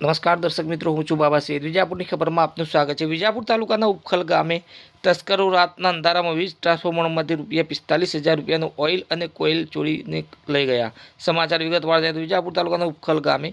નમસ્કાર દર્શક મિત્રો, હું છું બાબા શેર. વિજાપુરની ખબરમાં આપનું સ્વાગત છે. વિજાપુર તાલુકાના ઉપખલ ગામે તસ્કરો રાતના અંધારામાં વીજ ટ્રાન્સફોર્મરમાંથી રૂપિયા પિસ્તાલીસ હજાર રૂપિયાનું ઓઇલ અને કોઇલ ચોરીને લઈ ગયા. સમાચાર વિગતવાર જાય તો વિજાપુર તાલુકાના ઉપખલ ગામે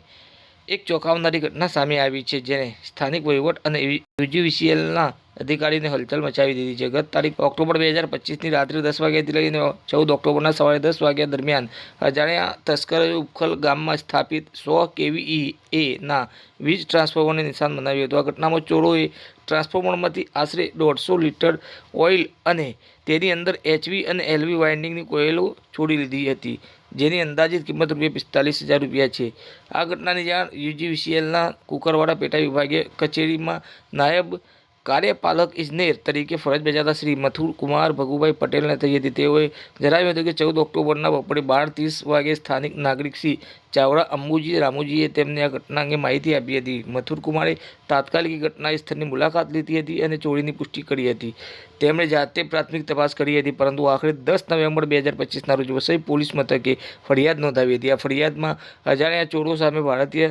એક ચોંકાવનારી ઘટના સામે આવી છે, જેને સ્થાનિક વહીવટ અને યુજીવીસીએલના અધિકારીને હલચલ મચાવી દીધી છે. ગત તારીખ ઓક્ટોબર બે હજાર પચીસની રાત્રે દસ વાગ્યાથી લઈને ચૌદ ઓક્ટોબરના સવારે દસ વાગ્યા દરમિયાન અજાણ્યા તસ્કરોએ ઉપખલ ગામમાં સ્થાપિત સો કેવીઈ એ ના વીજ ટ્રાન્સફોર્મરને નિશાન બનાવ્યું હતું. આ ઘટનામાં ચોરોએ ટ્રાન્સફોર્મરમાંથી આશરે દોઢસો લીટર ઓઇલ અને તેની અંદર એચવી અને એલવી વાઇન્ડિંગની કોયલો છોડી લીધી હતી, જેની અંદાજિત કિંમત રૂપિયા પિસ્તાલીસ હજાર રૂપિયા છે. આ ઘટનાની જાણ યુજીવીસીએલના કુકરવાડા પેટા વિભાગીય કચેરીમાં નાયબ કાર્યપાલક ઇજનેર તરીકે ફરજ બજાવતા શ્રી મથુર કુમાર ભગુભાઈ પટેલને થઈ હતી. તેઓએ જણાવ્યું હતું કે ચૌદ ઓક્ટોબરના બપોરે બાર ત્રીસ વાગે સ્થાનિક નાગરિક શ્રી ચાવડા અંબુજી રામુજીએ તેમને આ ઘટના અંગે માહિતી આપી હતી. મથુર કુમારે તાત્કાલિક ઘટના સ્થળની મુલાકાત લીધી હતી અને ચોરીની પુષ્ટિ કરી હતી. તેમણે જાતે પ્રાથમિક તપાસ કરી હતી, પરંતુ આખરે દસ નવેમ્બર બે હજાર પચીસના રોજ વસઈ પોલીસ મથકે ફરિયાદ નોંધાવી હતી. આ ફરિયાદમાં અજાણ્યા ચોરો સામે ભારતીય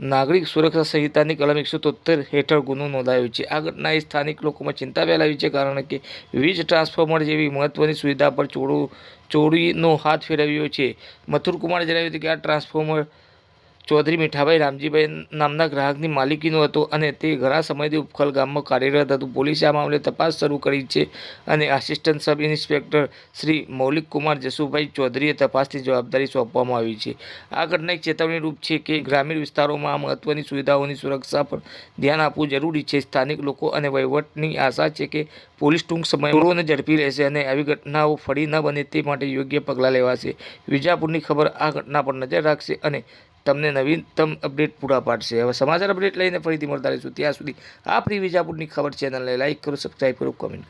નાગરિક સુરક્ષા સંહિતાની કલમ એકસો તોતેર હેઠળ ગુનો નોંધાયો છે. આ ઘટનાએ સ્થાનિક લોકોમાં ચિંતા ફેલાવી છે, કારણ કે વીજ ટ્રાન્સફોર્મર જેવી મહત્વની સુવિધા પર ચોરો ચોરીનો હાથ ફેરવ્યો છે. મથુર કુમારે જણાવ્યું હતું કે આ ટ્રાન્સફોર્મર ચૌધરી મીઠાભાઈ રામજીભાઈ નામના ગ્રાહકની માલિકીનું હતું અને તે ઘણા સમયથી ઉપખલ ગામમાં કાર્યરત હતું. પોલીસે આ મામલે તપાસ શરૂ કરી છે અને assistant sub inspector Shri Maulik Kumar Jasubhai ચૌધરીએ તપાસની જવાબદારી સોંપવામાં આવી છે. આ ઘટના એક ચેતવણી રૂપ છે કે ગ્રામીણ વિસ્તારોમાં આ મહત્વની સુવિધાઓની સુરક્ષા પર ધ્યાન આપવું જરૂરી છે. સ્થાનિક લોકો અને વહીવટની આશા છે કે પોલીસ ટૂંક સમયમાં ઝડપી રહેશે અને આવી ઘટનાઓ ફરી ન બને તે માટે યોગ્ય પગલાં લેવાશે. વિજાપુરની ખબર આ ઘટના પર નજર રાખશે અને તમને નવીનતમ અપડેટ પૂરા પાડશે. હવે સમાચાર અપડેટ લઈને ફરીથી મળતા રહીશું. ત્યાં સુધી આપણી વિજાપુરની ખબર ચેનલને લાઇક કરો સબસ્ક્રાઈબ કરો, કોમેન્ટ